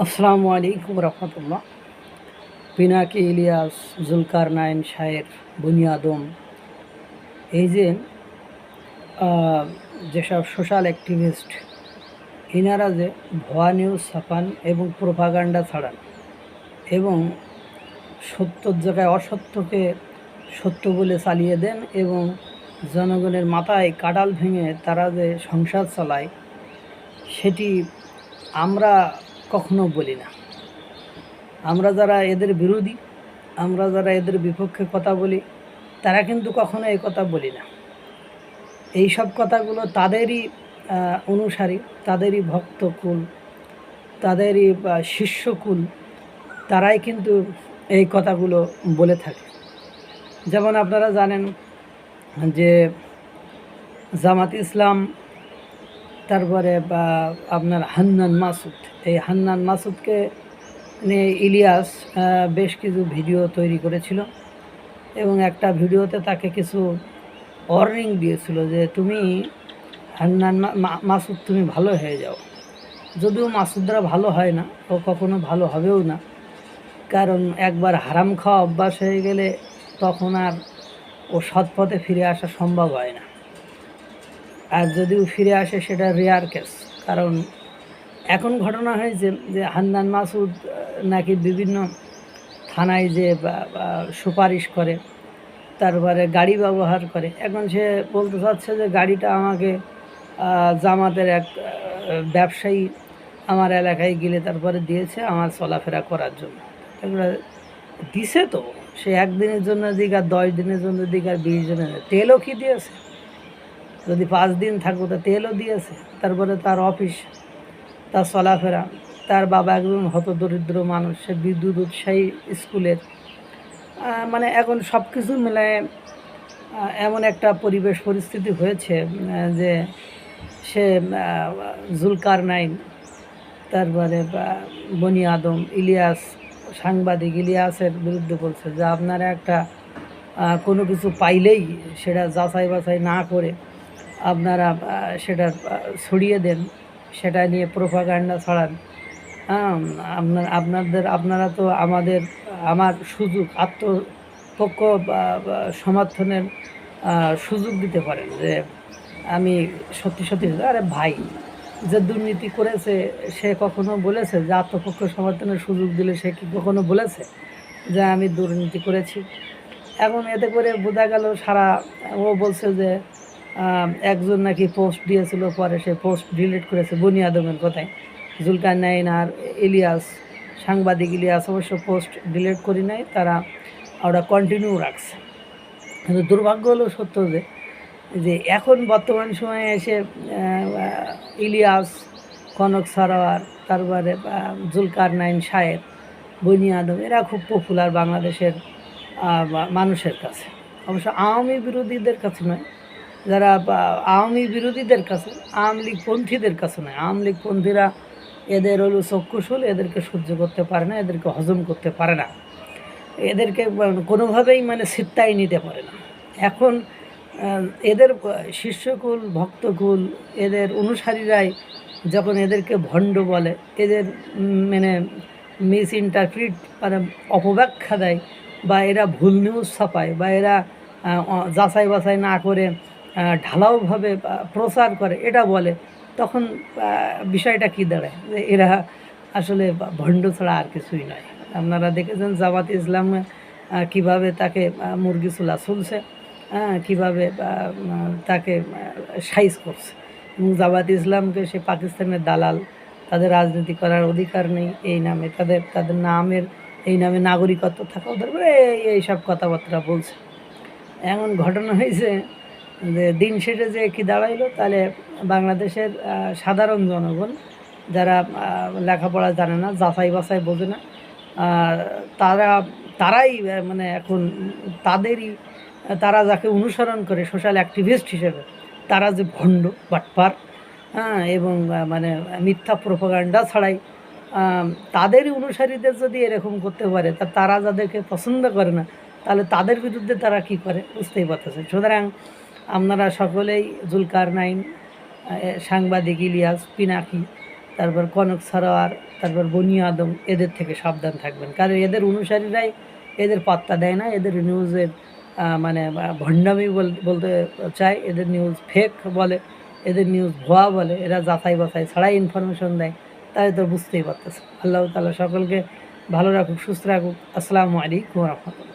আসসালামু আলাইকুম রহমতুল্লাহ। পিনাকি ইলিয়াস জুলকার নাইন শায়ের বুনিয়াদম এই যে যেসব সোশ্যাল অ্যাক্টিভিস্ট, ইনারা যে ভুয়া নিউজ ছাপান এবং প্রোপাগান্ডা ছাড়ান এবং সত্যর জায়গায় অসত্যকে সত্য বলে চালিয়ে দেন এবং জনগণের মাথায় কাটাল ভেঙে তারা যে সংসার চালায়, সেটি আমরা কখনো বলি না। আমরা যারা এদের বিরোধী, আমরা যারা এদের বিপক্ষে কথা বলি, তারা কিন্তু কখনো এই কথা বলি না। এই সব কথাগুলো তাদেরই অনুসারী, তাদেরই ভক্তকুল, তাদেরই শিষ্যকুল, তারাই কিন্তু এই কথাগুলো বলে থাকে। যেমন আপনারা জানেন যে জামাত ইসলাম তারপরে বা আপনার হান্নান মাসুদ। এই হান্নান মাসুদকে নিয়ে ইলিয়াস বেশ কিছু ভিডিও তৈরি করেছিল এবং একটা ভিডিওতে তাকে কিছু ওয়ার্নিং দিয়েছিল যে তুমি হান্নান মাসুদ তুমি ভালো হয়ে যাও। যদিও মাসুদরা ভালো হয় না, ও কখনো ভালো হবেও না। কারণ একবার হারাম খাওয়া অভ্যাস হয়ে গেলে তখন আর ও সৎপথে ফিরে আসা সম্ভব হয় না। আর যদিও ফিরে আসে, সেটা রেয়ার কেস কারণ এখন ঘটনা হয়েছে যে হান্নান মাসুদ নাকি বিভিন্ন থানায় যে সুপারিশ করে, তারপরে গাড়ি ব্যবহার করে। এখন সে বলতে চাচ্ছে যে, গাড়িটা আমাকে জামাতের এক ব্যবসায়ী আমার এলাকায় গেলে তারপরে দিয়েছে আমার চলাফেরা করার জন্য। এগুলো দিছে তো। সে একদিনের জন্য দিক আর দশ দিনের জন্য দিক আর বিশ জন্য। তেলও কি দিয়েছে? যদি পাঁচ দিন থাকব, তা তেলও দিয়েছে। তারপরে তার অফিস, তার চলাফেরা, তার বাবা একজন হতদরিদ্র মানুষ, সে বিদ্যুৎ উৎসাহী স্কুলের। মানে এখন সব কিছু মিলায় এমন একটা পরিবেশ, পরিস্থিতি হয়েছে যে সে জুলকার নাইন তারপরে বনি আদম, ইলিয়াস, সাংবাদিক ইলিয়াসের বিরুদ্ধে বলছে যে আপনারা একটা কোনো কিছু পাইলেই সেটা যাচাই বাছাই না করে আপনারা সেটা ছড়িয়ে দেন, সেটা নিয়ে প্রোপাগান্ডা ছড়ান। হ্যাঁ আপনার, আপনাদের, আপনারা তো আমাদের, আমার সুযোগ, আত্মপক্ষ সমর্থনের সুযোগ দিতে পারেন যে আমি সত্যি সত্যি আরে ভাই, যে দুর্নীতি করেছে, সে কখনো বলেছে, যে আত্মপক্ষ সমর্থনের সুযোগ দিলে সে কি কখনো বলেছে যে আমি দুর্নীতি করেছি? এখন এতে করে বোঝা গেল সারা, ও বলছে যে একজন নাকি পোস্ট দিয়েছিল, পরে সে পোস্ট ডিলিট করেছে বনি আদমের কথায়। জুলকার নাইন আর ইলিয়াস, সাংবাদিক ইলিয়াস অবশ্য পোস্ট ডিলিট করি নাই, তারা ওরা কন্টিনিউ রাখছে। কিন্তু দুর্ভাগ্য হলো সত্য যে যে এখন বর্তমান সময়ে এসে ইলিয়াস, কনক সারোয়ার, তারপরে জুলকার নাইন সাহেব, বনি আদম, এরা খুব পপুলার বাংলাদেশের মানুষের কাছে। অবশ্য আওয়ামী বিরোধীদের কাছে নয় যারা আওয়ামী বিরোধীদের কাছে, আওয়ামী লীগ পন্থীদের কাছে নয়, আওয়ামী লীগ পন্থীরা এদের হলো চক্ষুশুল, এদেরকে সহ্য করতে পারে না, এদেরকে হজম করতে পারে না। এদেরকে কোনোভাবেই মানে সিত্তাই নিতে পারে না। এখন এদের শিষ্যকুল, ভক্তকুল, এদের অনুসারীরাই যখন এদেরকে ভণ্ড বলে, এদের মানে মিস ইন্টারপ্রিট মানে অপব্যাখ্যা দেয় বা এরা ভুল নিউজ ছাপায় বা এরা যাচাই বাছাই না করে ঢালাওভাবে প্রচার করে, এটা বলে, তখন বিষয়টা কী দাঁড়ায়? যে এরা আসলে ভণ্ড ছাড়া আর কিছুই নয়। আপনারা দেখেছেন জামাত ইসলাম কীভাবে তাকে মুরগি চুলা চলছে কীভাবে তাকে সাইজ করছে। জামাত ইসলামকে সে পাকিস্তানের দালাল, তাদের রাজনীতি করার অধিকার নেই, এই নামে তাদের তাদের নামের, এই নামে নাগরিকত্ব থাকা ওদের এই এইসব কথাবার্তা বলছে। এমন ঘটনা হয়েছে যে দিন শেষে যে কি দাঁড়াইলো তাহলে বাংলাদেশের সাধারণ জনগণ যারা লেখাপড়া জানে না যাচাই বাছাই বোঝে না তারা তারাই মানে এখন তাদেরই তারা যাকে অনুসরণ করে সোশ্যাল অ্যাক্টিভিস্ট হিসেবে তারা যে ভণ্ড বাটপার হ্যাঁ এবং মানে মিথ্যা প্রোপাগান্ডা ছাড়াই আম, তাদেরই অনুসারীদের যদি এরকম করতে পারে তা তারা যাদেরকে পছন্দ করে না তাহলে তাদের বিরুদ্ধে তারা কি করে? বুঝতেই পারতেছে সুতরাং আপনারা সকলেই জুলকার নাইন সাংবাদিক ইলিয়াস, পিনাকি, তারপর কনক সরোয়ার, তারপর বনি আদম, এদের থেকে সাবধান থাকবেন। কারণ এদের অনুসারীরাই এদের পাত্তা দেয় না, এদের নিউজের মানে ভণ্ডামি বল- বলতে চায়, এদের নিউজ ফেক বলে, এদের নিউজ ভুয়া বলে, এরা যাচাই বাছাই ছাড়াই ইনফরমেশন দেয়, তাই তো বুঝতেই পারতেছে আল্লাহ তালা সকলকে ভালো রাখুক, সুস্থ রাখুক। আসসালামু আলাইকুম রহমতুল্লাহ।